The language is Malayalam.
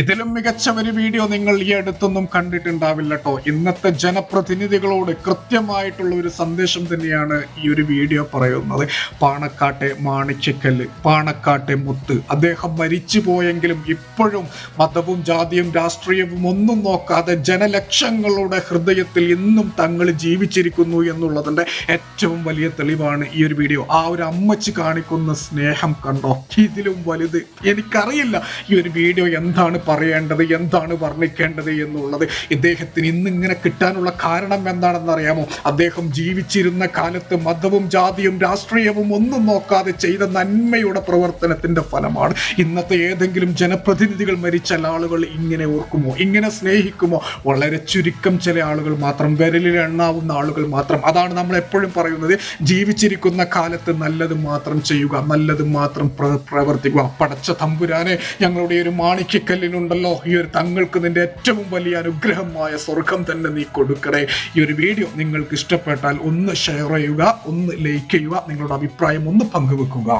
ഇതിലും മികച്ച ഒരു വീഡിയോ നിങ്ങൾ ഈ അടുത്തൊന്നും കണ്ടിട്ടുണ്ടാവില്ല കേട്ടോ ഇന്നത്തെ ജനപ്രതിനിധികളോട് കൃത്യമായിട്ടുള്ള ഒരു സന്ദേശം തന്നെയാണ് ഈ ഒരു വീഡിയോ പറയുന്നത്. പാണക്കാട്ടെ മാണിച്ചക്കൽ പാണക്കാട്ടെ മുത്ത്. അദ്ദേഹം മരിച്ചു പോയെങ്കിലും ഇപ്പോഴും മതവും ജാതിയും രാഷ്ട്രീയവും ഒന്നും നോക്കാതെ ജനലക്ഷങ്ങളുടെ ഹൃദയത്തിൽ ഇന്നും തങ്ങൾ ജീവിച്ചിരിക്കുന്നു എന്നുള്ളതിന്റെ ഏറ്റവും വലിയ തെളിവാണ് ഈ ഒരു വീഡിയോ. ആ ഒരു അമ്മച്ച് കാണിക്കുന്ന സ്നേഹം കണ്ടോ? ഇതിലും വലുത്. എനിക്കറിയില്ല ഈ ഒരു വീഡിയോ എന്താണ് പറയേണ്ടത് എന്താണ് വർണിക്കേണ്ടത് എന്നുള്ളത് ഇദ്ദേഹത്തിന് ഇന്നിങ്ങനെ കിട്ടാനുള്ള കാരണം എന്താണെന്ന് അറിയാമോ അദ്ദേഹം ജീവിച്ചിരുന്ന കാലത്ത് മതവും ജാതിയും രാഷ്ട്രീയവും ഒന്നും നോക്കാതെ ചെയ്ത നന്മയുടെ പ്രവർത്തനത്തിന്റെ ഫലമാണ്. ഇന്നത്തെ ഏതെങ്കിലും ജനപ്രതിനിധികൾ മരിച്ച ആളുകൾ ഇങ്ങനെ ഓർക്കുമോ? ഇങ്ങനെ സ്നേഹിക്കുമോ? വളരെ ചുരുക്കം ചില ആളുകൾ മാത്രം വിരലിൽ എണ്ണാവുന്ന ആളുകൾ മാത്രം. അതാണ് നമ്മൾ എപ്പോഴും പറയുന്നത്. ജീവിച്ചിരിക്കുന്ന കാലത്ത് നല്ലത് മാത്രം ചെയ്യുക നല്ലത് മാത്രം പ്രവർത്തിക്കുക. പടച്ച തമ്പുരാനെ ഞങ്ങളുടെ ഒരു ഒരു മാണിക്യക്കല്ലിനുണ്ടല്ലോ ഈ ഒരു തങ്ങൾക്ക് നിന്റെ ഏറ്റവും വലിയ അനുഗ്രഹമായ സ്വർഗം തന്നെ നീ കൊടുക്കണേ. ഈ ഒരു വീഡിയോ നിങ്ങൾക്ക് ഇഷ്ടപ്പെട്ടാൽ ഒന്ന് ഷെയർ ചെയ്യുക ഒന്ന് ലൈക്ക് ചെയ്യുക നിങ്ങളുടെ അഭിപ്രായം ഒന്ന് പങ്കുവെക്കുക.